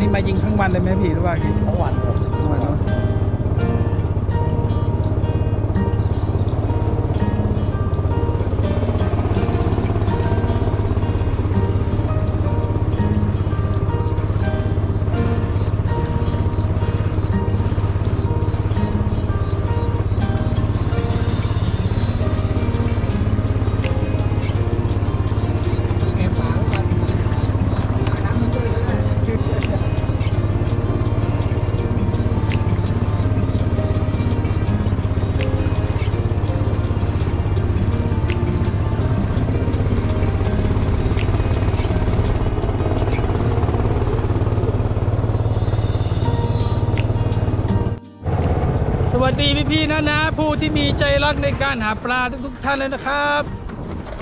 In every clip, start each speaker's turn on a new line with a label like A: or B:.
A: นี่มายิงทั้งวันเลยไหมพี่หรือว่า
B: ทั้งวันครับ
A: นะนะผู้ที่มีใจรักในการหาปลาทุกๆท่านเลยนะครับ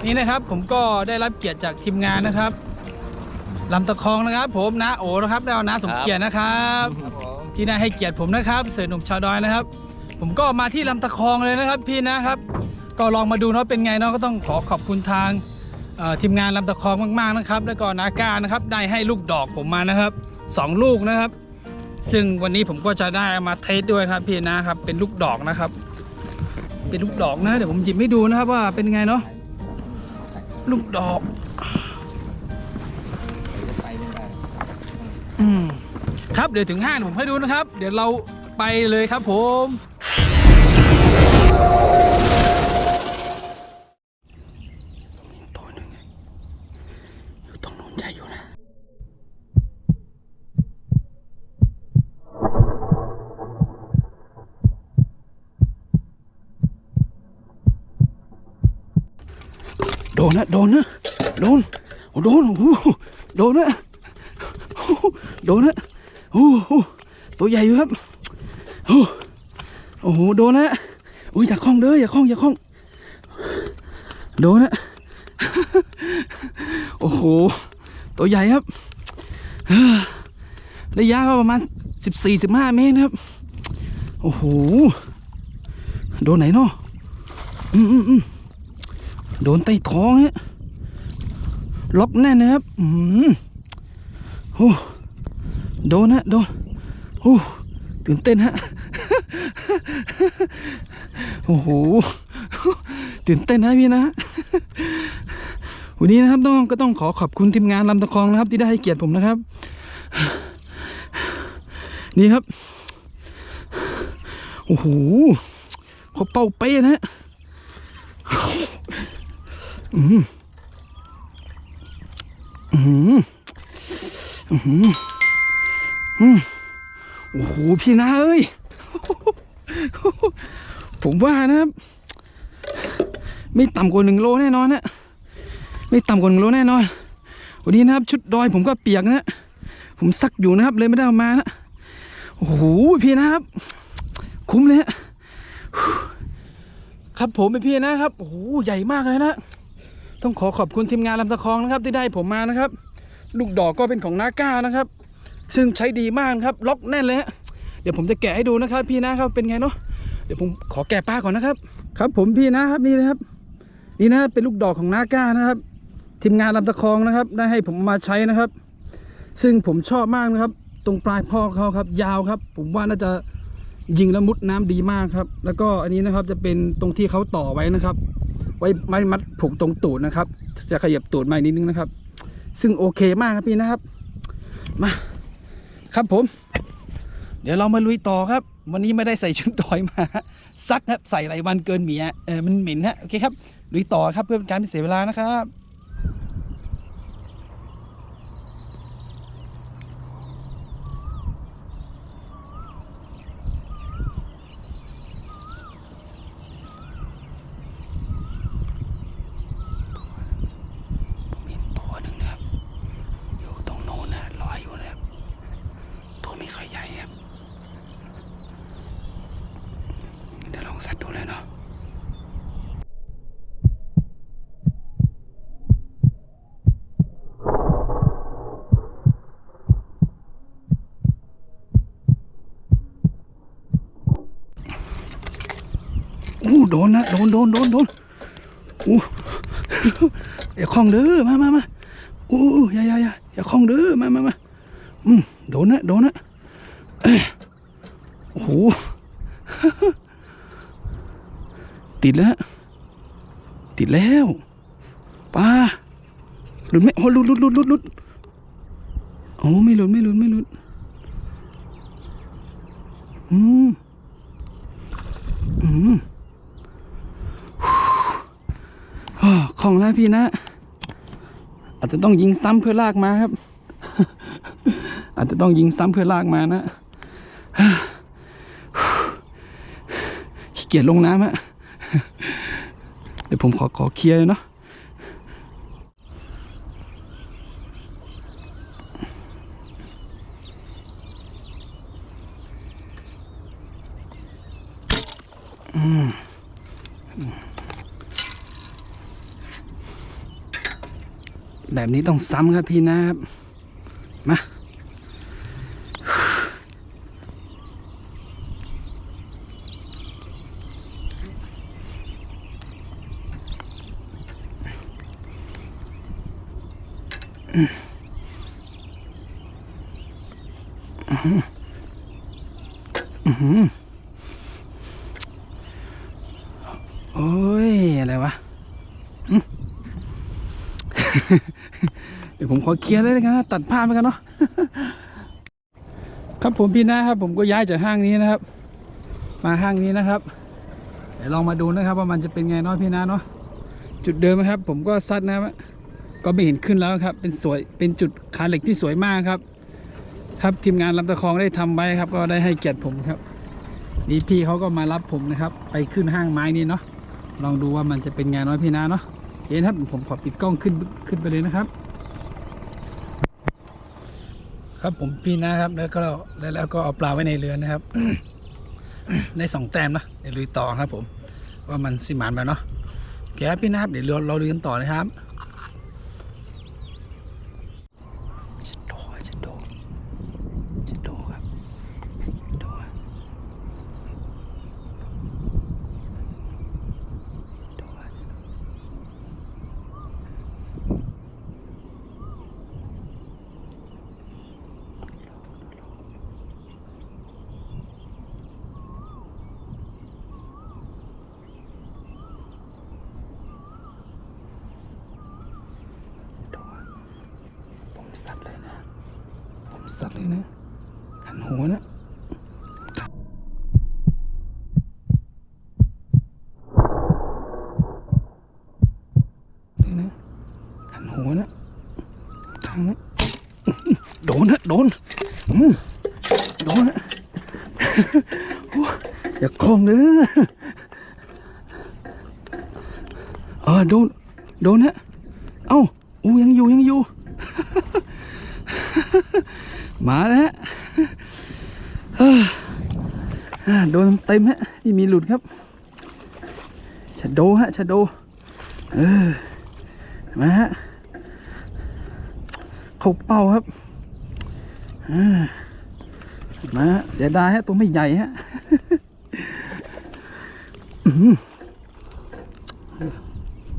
A: นี่นะครับผมก็ได้รับเกียรติจากทีมงานนะครับลำตะคองนะครับ ผมนะโอนะครับดาวนะสมเกียรตินะครับ
B: ครับผม
A: ที่ได้ให้เกียรติผมนะครับ เสือหนุ่มชาวดอยนะครับ ผมก็มาที่ลำตะคองเลยนะครับพี่นะครับ ก็ลองมาดูเนาะเป็นไงเนาะก็ต้องขอขอบคุณทางเอ่อทีมงานลำตะคองมากๆนะครับ แล้วก็นาการนะครับ ได้ให้ลูกดอกผมมานะครับสองลูกนะครับ ซึ่งวันนี้ผมก็จะได้มาเทสด้วยครับพี่นะครับ เป็นลูกดอกนะครับ เป็นลูกดอกนะ เดี๋ยวผมหยิบให้ดูนะครับว่าเป็นไงเนาะลูกดอกอืมครับเดี๋ยวถึงห้างผมให้ดูนะครับ เดี๋ยวเราไปเลยครับผม ตัวหนึ่งอยู่ตรงนู้นใช่อยู่นะ โด นนะโดนนะโดนโอ้โดนโอ้โหโดนนะโอ้โหโดนนะโอ้โหตัวใหญ่อยู่ครับโอ้โหโอ้โหโดนนะโอ้ยอย่าคล้องเด้ออย่าคล้องอย่าคล้องโดนนะโอ้โหตัวใหญ่ครับระยะก็ประมาณสิบสี่สิบห้าเมตรนะครับโอ้โหโดนไหนเนาะอืมอืมอืม โดนใต้ท้องฮะล็อกแน่นนะครับอืมโอ้โดนฮะโดนโอ้ตื่นเต้นฮะโอ้โหตื่นเต้นนะพี่นะวันนี้นะครับต้องก็ต้องขอขอบคุณทีมงานลำตะคองนะครับ ที่ได้ให้เกียรติผมนะครับ นี่ครับโอ้โหเขาเป้าเป้นะฮะ อืมอืมอืมอืมโอ้โหพี่นาเอ้ย ผมว่านะครับ ไม่ต่ำกว่าหนึ่งโลแน่นอนนะไม่ต่ำกว่าหนึ่งโลแน่นอน วันนี้นะครับ ชุดดอยผมก็เปียกนะผมซักอยู่นะครับ เลยไม่ได้เอามานะโอ้โหพี่นะครับ คุ้มเลยฮะครับผมเป็นพี่นะครับ โอ้โหใหญ่มากเลยนะ ต้องขอขอบคุณทีมงานลำตะคองนะครับที่ได้ผมมานะครับ ลูกดอกก็เป็นของนาก้านะครับ ซึ่งใช้ดีมากครับล็อกแน่นเลยฮะเดี๋ยวผมจะแกะให้ดูนะครับ พี่นะครับเป็นไงเนาะเดี๋ยวผมขอแกะป้าก่อนนะครับ ครับผมพี่นะครับนี่นะครับ นี่นะเป็นลูกดอกของนาก้านะครับ ทีมงานลำตะคองนะครับ ได้ให้ผมมาใช้นะครับ ซึ่งผมชอบมากนะครับ ตรงปลายพ่อเขาครับ ยาวครับ ผมว่าน่าจะยิงแล้วมุดน้ำดีมากครับ แล้วก็อันนี้นะครับจะเป็นตรงที่เขาต่อไว้นะครับ ไว้ไม้มัดผูกตรงตูดนะครับ จะขยับตูดมาอีกนิดนึงนะครับ ซึ่งโอเคมากครับพี่นะครับ มาครับผม เดี๋ยวเรามาลุยต่อครับ วันนี้ไม่ได้ใส่ชุดดอยมา ซักครับใส่หลายวันเกินเหมียเออมันเหม็นฮะโอเคครับลุยต่อครับเพื่อเป็นการไม่เสียเวลานะครับผมเห็นตัวหนึ่งนะครับ อยู่ตรงโน้นนะลอยอยู่นะครับ ตัวไม่ค่อย ใหญ่ครับเดี๋ยวลองสัตว์ดูเลยเนาะอู้โดนนะโดนโดนโดนโดนอู้อย่าคล้องเด้อมามามาอู้อย่าอย่าอย่าอย่าคล้องเด้อมามามาอืมโดนนะโดนนะ โอ้โห ติดแล้ว ติดแล้วปลาหลุดไหมโอ้หลุดหลุดหลุดหลุดหลุดโอ้ไม่หลุดไม่หลุดไม่หลุดอืมอืมของแล้วพี่นะ อาจจะต้องยิงซ้ำเพื่อลากมาครับ อาจจะต้องยิงซ้ำเพื่อลากมานะ ขี้ เกียจลงน้ำฮะเดี๋ยวผมขอขอเคลียร์เนาะแบบนี้ต้องซ้ำครับพี่นะครับ มา โอ้ย อะไรวะ เดี๋ยวผมขอเคลียร์เลยแล้วกันะ ตัดภาพไปกันเนาะ ครับผมพี่นะครับ ผมก็ย้ายจากห้างนี้นะครับ มาห้างนี้นะครับ เดี๋ยวลองมาดูนะครับ ว่ามันจะเป็นไงเนาะพี่นะเนาะ จุดเดิมนะครับ ผมก็ซัดนะครับก็ไม่เห็นขึ้นแล้วครับ เป็นสวย เป็นจุดคานเหล็กที่สวยมากครับ ครับทีมงานลำตะคองได้ทำไว้ครับ ก็ได้ให้เกียรติผมครับ นี่พี่เขาก็มารับผมนะครับ ไปขึ้นห้างไม้นี้เนาะลองดูว่ามันจะเป็นงเนาะพี่นะเนาะโอเคนครับผมขอปิดกล้องขึ้นขึ้นไปเลยนะครับ ครับผมพี่นะครับแล้วก็แล้วแล้วก็เอาปลาไว้ในเรือนะครับได้สองแต้มนะเดี๋ยวลุยต่อครับผม ว่ามันสิมานไปเนาะโอเคครับพี่นะครับเดี๋ยวเราเราลุยกันต่อนะครับชิโดชิโดชิโดครับโดอะโดอะโดอะผมสัตว์เลยนะ ผมสัตว์เลยนะ หันหัวนะเลยนะ หันหัวนะทางนะ โดนนะโดนโดนนะอย่าคล้องเนื้อเออโดน โดนฮะเอ้าอู้ยังอยู่ยังอยู่ มาแล้วฮะโดนเต็มฮะไม่มีหลุดครับชะโดฮะชะโดเออมาฮะ เข้าเป้าครับมาฮะเสียดายฮะตัวไม่ใหญ่ฮะอื้อหือ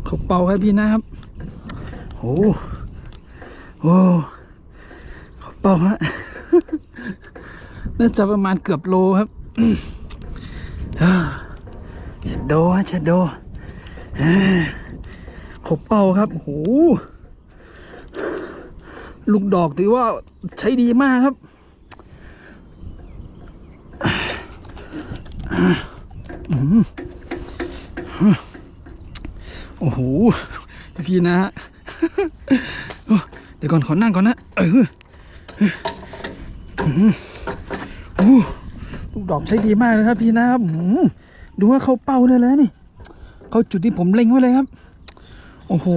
A: เขาเป้าครับพี่นะครับโอ้โหเขาเป้าฮะน่าจะประมาณเกือบโลครับชะโดฮะชะโดเขาเป้าครับโอ้โห ลูกดอกถือว่าใช้ดีมากครับ โอ้โห พี่นะฮะเดี๋ยวก่อนขอนั่งก่อนนะ เออลูกดอกใช้ดีมากเลยครับพี่นะครับดูว่าเขาเป้าได้แล้วนี่เขาจุดที่ผมเล็งไว้เลยครับ โอ้โห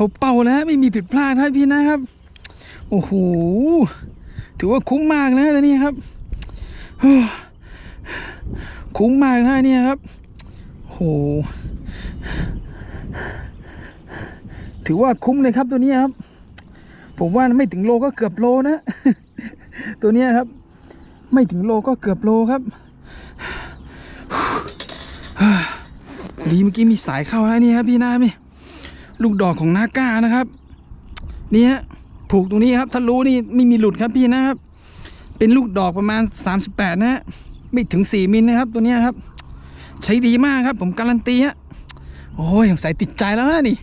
A: เขาเป่าแล้วไม่มีผิดพลาดครับพี่นะครับ โอ้โหถือว่าคุ้มมากนะตัวนี้ครับคุ้มมากนะเนี่ยครับโอ้โหถือว่าคุ้มเลยครับตัวนี้ครับ ผมว่าไม่ถึงโลก็เกือบโลนะ ตัวนี้ครับ ไม่ถึงโลก็เกือบโลครับดีเมื่อกี้มีสายเข้าแล้วนี่ครับพี่นานี่ ลูกดอกของนาก้านะครับ นี่ฮะผูกตรงนี้ครับถ้ารู้นี่ไม่มีหลุดครับพี่นะครับ เป็นลูกดอกประมาณ 38 นะฮะไม่ถึง 4 มิลนะครับ ตัวนี้ครับ ใช้ดีมากครับ ผมการันตีฮะโอ้ยสงสัยติดใจแล้วนะนี่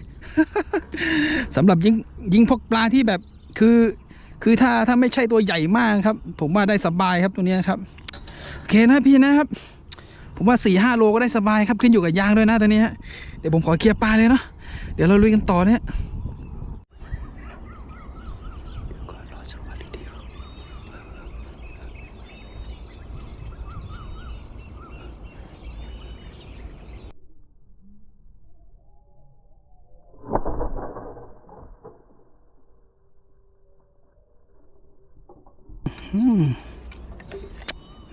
A: สำหรับยิงยิงพกปลาที่แบบคือ คือถ้าถ้าไม่ใช่ตัวใหญ่มากครับ ผมว่าได้สบายครับตัวนี้ครับโอเคนะพี่นะครับ ผมว่า4ี่ห้าโลก็ได้สบายครับขึ้นอยู่กับยางด้วยนะตัวนี้ฮะเดี๋ยวผมขอเคลียร์ปลาเลยเนาะ เดี๋ยวเราลุยกันต่อเนี่ยเดี๋ยวก่อนรอจังหวะดีๆก่อนอืม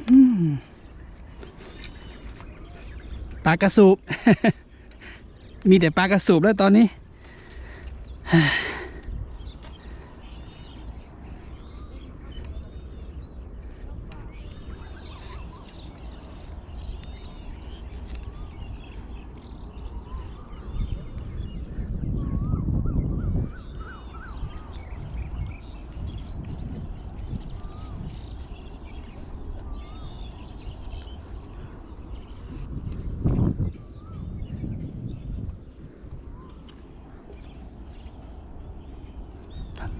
A: อืมปลากระสูบ มีแต่ปลากระสูบแล้วตอนนี้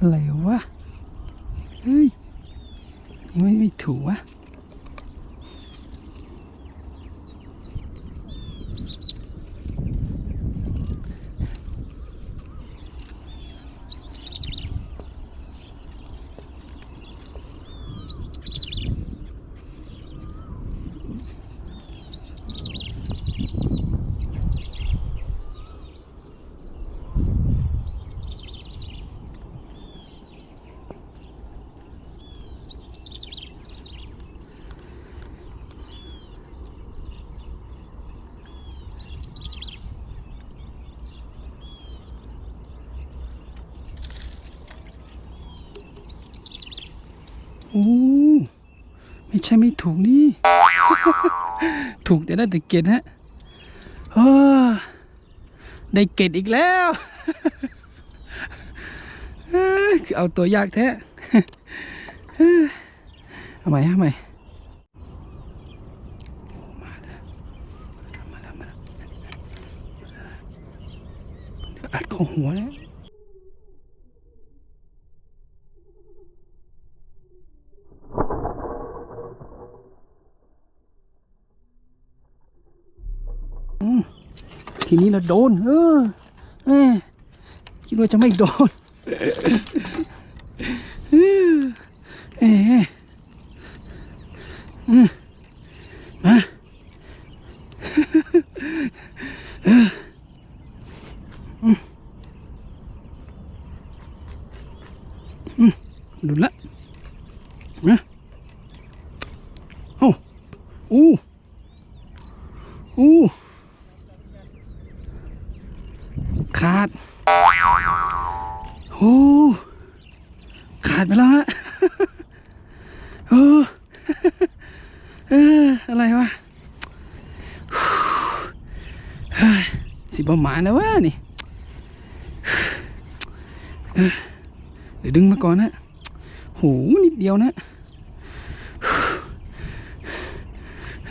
A: อะไรวะ เฮ้ยยังไม่ไม่ถูกวะ โอ้ไม่ใช่ไม่ถูกนี่ ถูกแต่ได้แต่เกตฮะเฮ้อได้เกตอีกแล้วคือเอาตัวยากแท้เอาใหม่เอาใหม่อัดของหัวแล้ว ทีนี้เราโดน เออแม่คิดว่าจะไม่โดนเออเออเออมาเอออืมอืมหลุดละมาโอ้อู้อู้ ขาดโอ้ขาดไปแล้วฮะ เออ เออ อะไรวะเฮ้ย สิบประมานะวะนี่เดี๋ยวดึงมาก่อนนะโหนิดเดียวนะ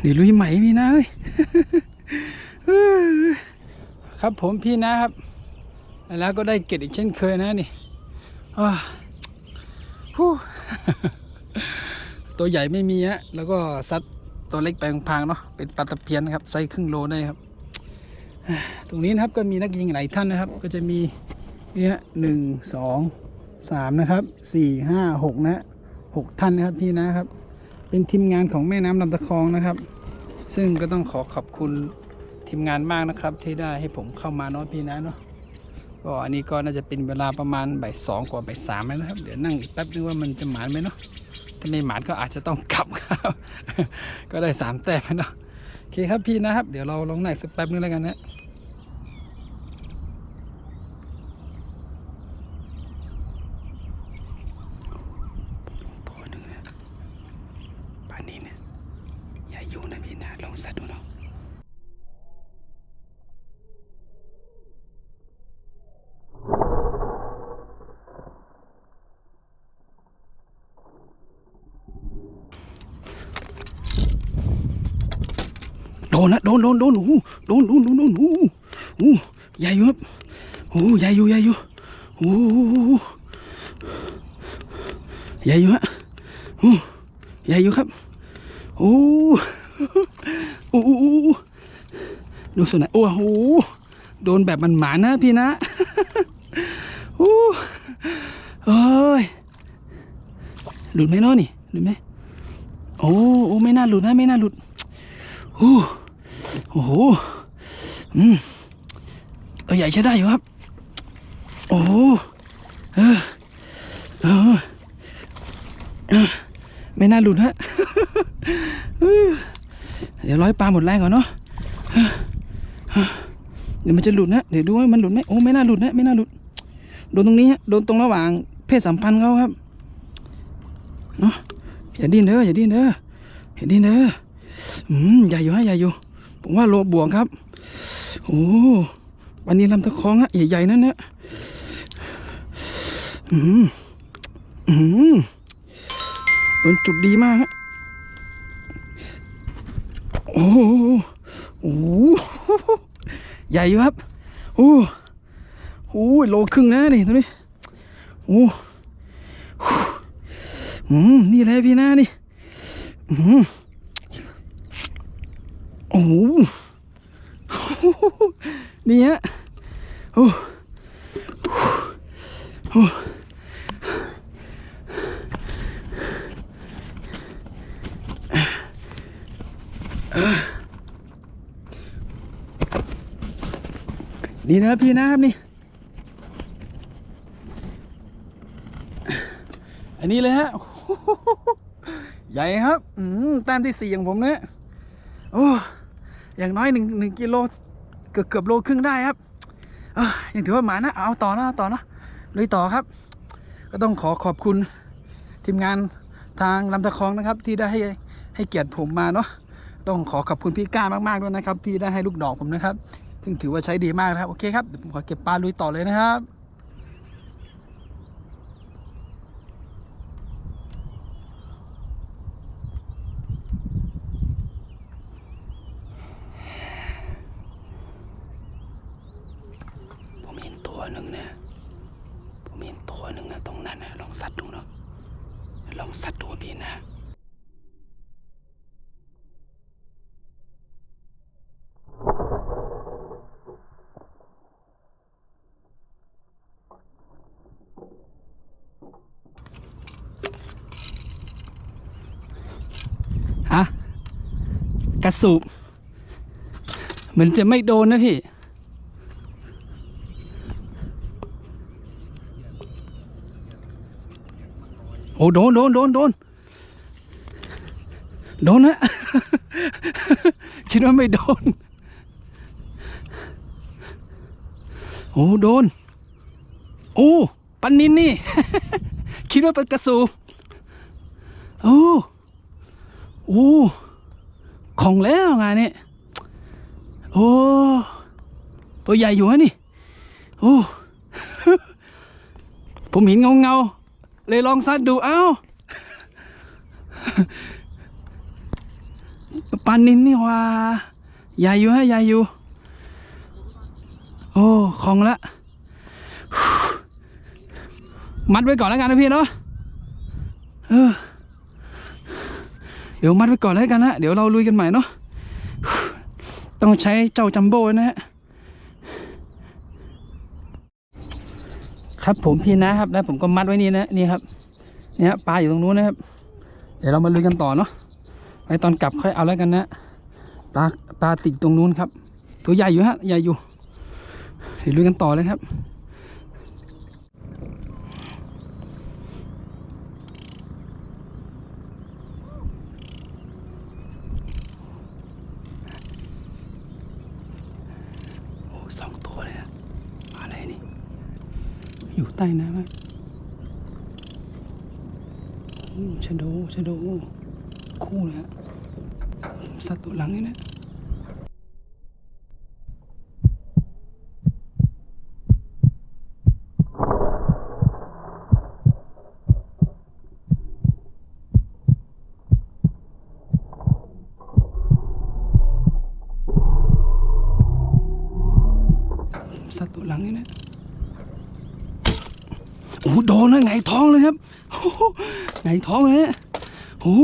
A: เดี๋ยวลุยใหม่พี่นะเอ้ยครับผมพี่นะครับ แล้วก็ได้เก็ดอีกเช่นเคยนะนี่ตัวใหญ่ไม่มีฮะแล้วก็ซัดตัวเล็กไปพางๆเนาะเป็นปลาตะเพียนครับไซส์ครึ่งโลได้ครับ ตรงนี้นะครับก็มีนักยิงหลายท่านนะครับ ก็จะมีเนี่ยหนึ่งสองสามนะครับสี่ห้าหกนะหกท่านนะครับพี่นะครับ เป็นทีมงานของแม่น้ำลำตะคองนะครับ ซึ่งก็ต้องขอขอบคุณทีมงานมากนะครับ ที่ได้ให้ผมเข้ามาเนาะพี่นะเนาะก็อันนี้ก็น่าจะเป็นเวลาประมาณบ่ายสองกว่าบ่ายสามแล้วนะครับ เดี๋ยวนั่งอีกแป๊บนึงว่ามันจะหมานไหมเนาะถ้าไม่หมานก็อาจจะต้องกลับครับ ก็ได้สามแต้มเนาะ เคครับพี่นะครับ เดี๋ยวเราลองนั่งอีกสักแป๊บนึงแล้วกันนะพอหนึ่งนะป่านนี้เนี่ยอย่าอยู่นะพี่นะลองสัตว์ดูเนาะ นนะโดนโดนโดนโอ้โหโดนโดนโดนโดนโอ้โหโอ้โหใหญ่อยู่ครับโอ้ใหญ่อยู่ใหญ่อยู่โอ้ใหญ่อยู่ฮะโอ้ใหญ่อยู่ครับโอ้โหโอ้ดูส่วนไหนโอ้โหโดนแบบมันหมานะพี่นะโอ้โอ้ยหลุดไหมเนาะนี่หลุดไหมโอ้โอ้ไม่น่าหลุดนะไม่น่าหลุดโอ้ โอ้โหอืมตัวใหญ่ใช้ได้อยู่ครับ โอ้โหเออเออเออไม่น่าหลุดฮะเดี๋ยวร้อยปลาหมดแรงก่อนเนาะเออเออเดี๋ยวมันจะหลุดนะ เดี๋ยวดูว่ามันหลุดไหมโอ้ไม่น่าหลุดนะไม่น่าหลุด โดนตรงนี้ฮะ โดนตรงระหว่างเพศสัมพันธ์เขาครับ เนาะอย่าดิ้นเด้ออย่าดิ้นเด้ออย่าดิ้นเด้ออืมใหญ่อยู่ฮะใหญ่อยู่ ผมว่าโลบวกครับ โอ้วันนี้ลำตะคองฮะใหญ่ๆนั่นนะอืมอืมโดนจุดดีมากฮะโอ้โหโอ้โหใหญ่อยู่ครับโอ้โหโลครึ่งนะนี่ตัวนี้โอ้อืมนี่แหละพี่หนะนี่อืม โอ้โหนี่ฮะโอ้โหนี่นะพี่นะครับนี่ อันนี้เลยฮะ ใหญ่ครับ อืมต้มที่สี่อย่างผมเนี่ยโอ้ อย่างน้อยหนึ่งหนึ่งกิโลเกือบเกือบโลครึ่งได้ครับอยังถือว่าหมานะ เอาต่อนะเอาต่อนะลุยต่อครับ ก็ต้องขอขอบคุณทีมงานทางลำตะคองนะครับ ที่ได้ให้ให้เกียรติผมมาเนาะต้องขอขอบคุณพี่ก้ามากๆด้วยนะครับ ที่ได้ให้ลูกดอกผมนะครับ ซึ่งถือว่าใช้ดีมากนะครับ โอเคครับเดี๋ยวผมขอเก็บปลาลุยต่อเลยนะครับ ผมเห็นตัวหนึ่งนะผมเห็นตัวหนึ่งนะตรงนั้นนะลองสัตว์ดูเนาะลองสัตว์ดูพี่นะ ฮะ กระ สูบเหมือนจะไม่โดนนะพี่ โอ้โดนโดนโดนโดนโดนนะ คิดว่าไม่โดน โอ้โดน โอ้ปันนินนี่ คิดว่าเป็นกระสูโอ้โอ้ ของแล้วงานนี้โอ้ตัวใหญ่อยู่ฮะนี่โอ้ผมเห็นเงาเงาเลยลองซัดดูเอ้าปลานินนี่ว่าใหญ่อยู่ฮะใหญ่อยู่ โอ้ของละมัดไว้ก่อนแล้วกันนะพี่เนาะเออ ดี๋ยวมัดไว้ก่อนแล้วกันนะเดี๋ยวเราลุยกันใหม่เนาะต้องใช้เจ้าจัมโบ้นะฮะครับผมพี่นะครับแล้วผมก็มัดไว้นี่นะนี่ครับนี่ฮะปลาอยู่ตรงนู้นนะครับ เดี๋ยวเรามาลุยกันต่อเนาะไว้ตอนกลับค่อยเอาแล้วกันนะปลาปลาติดตรงนู้นครับ ตัวใหญ่อยู่ฮะใหญ่อยู่เดี๋ยวลุยกันต่อเลยครับ ใต้น้ำชะโดชะโดคู่เลยฮะสัตว์ตัวหลังนี่นะสัตว์ตัวหลังนี่นะ โอ้โดนเลยไงท้องเลยครับไงท้องเลยฮะโอ้โห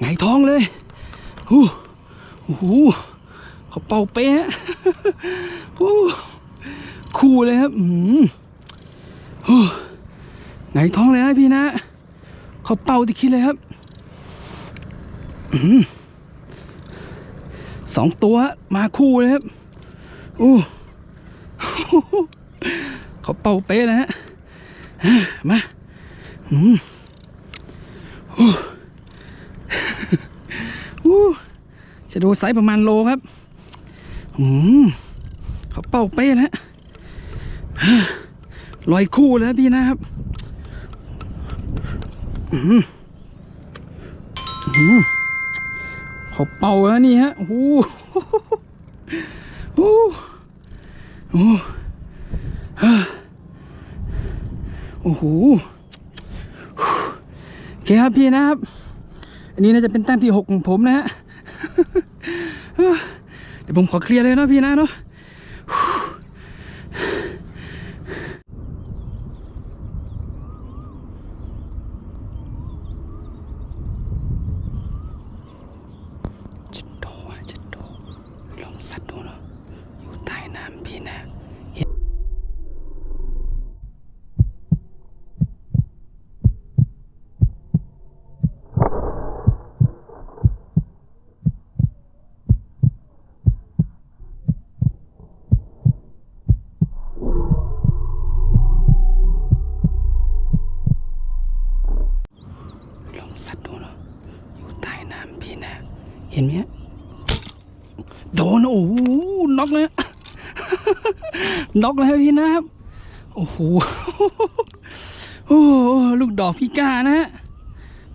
A: ไงท้องเลยโอ้โหโอ้โหเขาเป่าเป๊ะฮะโอ้คู่เลยครับอืมโอ้ไงท้องเลยฮะพี่นะเขาเป่าที่คิดเลยครับอืมสองตัวมาคู่เลยครับโอ้เขาเป่าเป๊ะนะฮะ มาอืมโอ้โอ้จะดูไซส์ประมาณโลครับ อืมเขาเป่าเป๊ะนะฮะลอยคู่แล้วพี่นะครับ อืมอืมเขาเป่าแล้วนี่ฮะ โอ้โหโอ้โห โอ้โหโอเคครับพี่นะครับ อันนี้น่าจะเป็นแต้มที่หกของผมนะฮะเดี๋ยวผมขอเคลียร์เลยนะพี่นะเนาะจิตโตจิตโตลองสัตว์ดูเนาะอยู่ใต้น้ำพี่นะ ลองสัตว์ดูเนาะอยู่ใต้น้ำพี่นะ เห็นไหมฮะโดนโอ้โหน็อกเลย ฮะ น็อกเลยพี่นะครับ โอ้โหโอ้ลูกดอกพี่ก้านะฮะ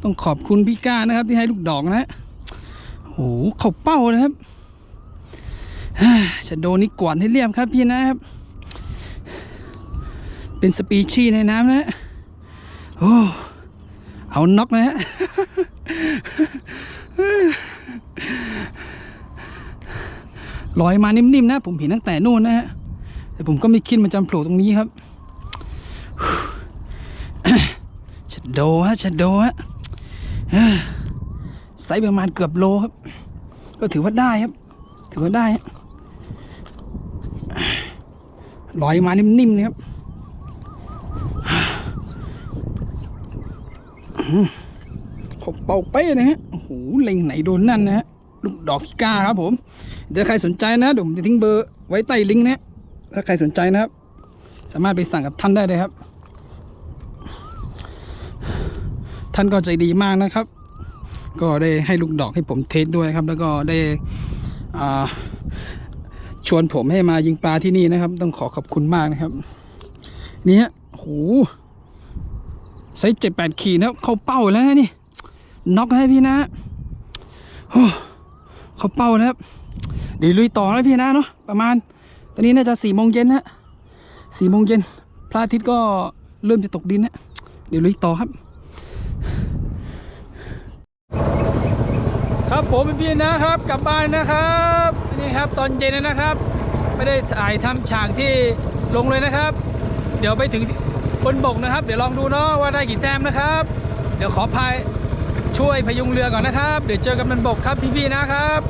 A: ต้องขอบคุณพี่ก้านะครับ ที่ให้ลูกดอกนะฮะโอ้โหเข้าเป้านะครับฮ่าจะโดนนี่กวาดให้เรียบครับพี่นะครับ เป็นสปีชีในน้ำนะฮะโอ้เอาน็อกนะฮะลอยมานิ่มๆนะ ผมเห็นตั้งแต่นู่นนะฮะ แต่ผมก็ไม่คิดมันจะโผล่ตรงนี้ครับชัดโดฮะชัดโดฮะไซส์ประมาณเกือบโลครับ ก็ถือว่าได้ครับ ถือว่าได้ลอยมานิ่มๆเลยครับผมเป่าเป้นะฮะโอ้โหเล็งไหนโดนนั่นนะฮะ ลูกดอกพิก้าครับผม เดี๋ยวใครสนใจนะเดี๋ยวผมจะทิ้งเบอร์ไว้ใต้ลิงก์นะ ถ้าใครสนใจนะครับ สามารถไปสั่งกับท่านได้เลยครับ ท่านก็ใจดีมากนะครับ ก็ได้ให้ลูกดอกให้ผมเทสด้วยครับ แล้วก็ได้ชวนผมให้มายิงปลาที่นี่นะครับ ต้องขอขอบคุณมากนะครับ นี่ฮะโหไซส์เจ็ดแปดขีดนะครับ เข้าเป้าแล้วนะนี่น็อกแล้วพี่นะโอ้เข้าเป้านะครับเดี๋ยวลุยต่อแล้วพี่นะเนาะประมาณ ตอนนี้น่าจะสี่โมงเย็นฮะสี่โมงเย็นพระอาทิตย์ก็เริ่มจะตกดินนะเดี๋ยวลุยต่อครับ ครับผมเป็นพี่นะครับกลับบ้านนะครับนี่ครับตอนเย็นนะครับ ไม่ได้ถ่ายทำฉากที่ลงเลยนะครับ เดี๋ยวไปถึงบนบกนะครับ เดี๋ยวลองดูเนาะว่าได้กี่แต้มนะครับ เดี๋ยวขอพายช่วยพยุงเรือก่อนนะครับ เดี๋ยวเจอกันบนบกครับพี่ๆนะครับ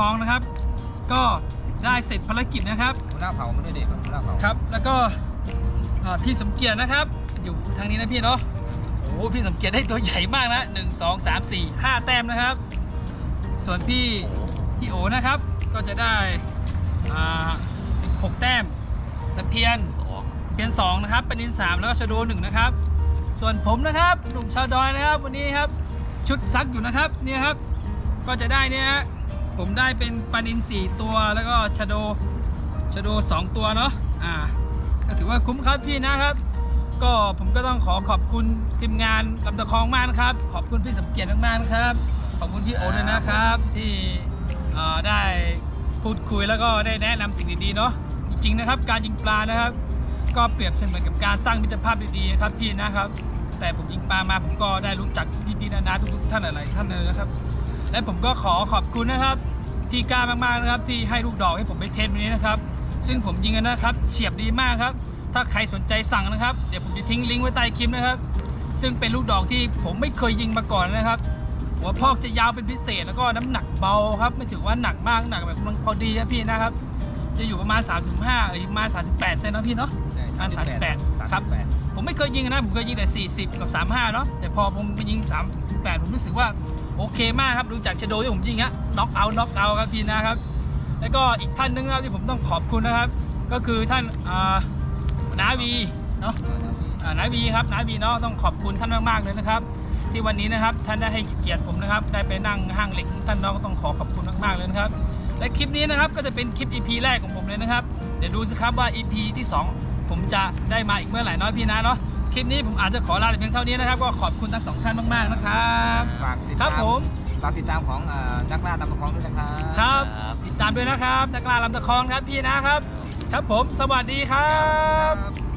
B: มงา
A: นลำตะคองนะครับ ก็ได้เสร็จภารกิจนะครับ
C: หัวหน้าเผามาด้วยดิหัวหน้าเผา
A: ครับ แล้วก็เอ่อพี่สมเกียรตินะครับ อยู่ทางนี้นะพี่เนาะโอ้โหพี่สมเกียรติได้ตัวใหญ่มากนะหนึ่งสองสามสี่ห้าแต้มนะครับ ส่วนพี่พี่โอนะครับ ก็จะได้อ่าหกแต้มตะเพียนเพียนสองนะครับปนินสามแล้วก็ชะโดหนึ่งนะครับ ส่วนผมนะครับหนุ่มชาวดอยนะครับ วันนี้ครับชุดซักอยู่นะครับเนี่ยครับ ก็จะได้เนี่ยฮะ ผมได้เป็นปลานินสี่ตัวแล้วก็ชะโดชะโดสองตัวเนาะอ่าก็ถือว่าคุ้มครับพี่นะครับ ก็ผมก็ต้องขอขอบคุณทีมงานลำตะคองมากนะครับ ขอบคุณพี่สมเกียรติมากๆนะครับ ขอบคุณพี่โอด้วยนะครับ ที่อ่อได้พูดคุยแล้วก็ได้แนะนำสิ่งดีๆเนาะจริงๆนะครับ การยิงปลานะครับ ก็เปรียบเสมือนกับการสร้างมิตรภาพดีๆครับพี่นะครับ แต่ผมยิงปลามาผมก็ได้รู้จักพี่ๆนานาทุกๆท่านหลายๆท่านเลยนะครับ และผมก็ขอขอบคุณนะครับพี่กล้ามากๆนะครับ ที่ให้ลูกดอกให้ผมไปเทสวันนี้นะครับ ซึ่งผมยิงกันนะครับเฉียบดีมากครับ ถ้าใครสนใจสั่งนะครับ เดี๋ยวผมจะทิ้งลิงก์ไว้ใต้คลิปนะครับ ซึ่งเป็นลูกดอกที่ผมไม่เคยยิงมาก่อนนะครับ หัวพอกจะยาวเป็นพิเศษ แล้วก็น้ำหนักเบาครับ ไม่ถือว่าหนักมากหนักแบบมันพอดีนะพี่นะครับ จะอยู่ประมาณ 35เออประมาณ38 เซนนะพี่เนาะอ่า38ครับผมไม่เคยยิงนะผมเคยยิงแต่ 40 กับ 35เนาะแต่พอผมไปยิง 38 ผมรู้สึกว่า โอเคมากครับดูจากชโดที่ผมยิงอะน็อกเอาน็อกเอาครับพี่นะครับ แล้วก็อีกท่านนึงนะครับที่ผมต้องขอบคุณนะครับ ก็คือท่านอ่านาวีเนาะอ่านาวีครับนาวีเนาะต้องขอบคุณท่านมากๆเลยนะครับ ที่วันนี้นะครับท่านได้ให้เกียรติผมนะครับ ได้ไปนั่งห้างเหล็กท่านเน้องก็ต้องขอขอบคุณมากๆเลยนะครับและคลิปนี้นะครับก็จะเป็นคลิป EP แรกของผมเลยนะครับ เดี๋ยวดูสิครับว่า EP ที่ 2 ผมจะได้มาอีกเมื่อไหร่เนาะพี่นะเนาะ ลิปนี้ผมอาจจะขอลาแต่เพียงเท่านี้นะครับ ก็ขอบคุณทั้งสองท่านมากๆนะครับ
B: ฝากติด
A: ค
B: ตา
A: รับผม
B: ฝากติดตามของเอ่อนักล่าตามประคองด้วยนะครับ
A: ครับติดตามด้วยนะครับ นักล่าลำตะคองครับพี่นะครับ ครับผมสวัสดีครับ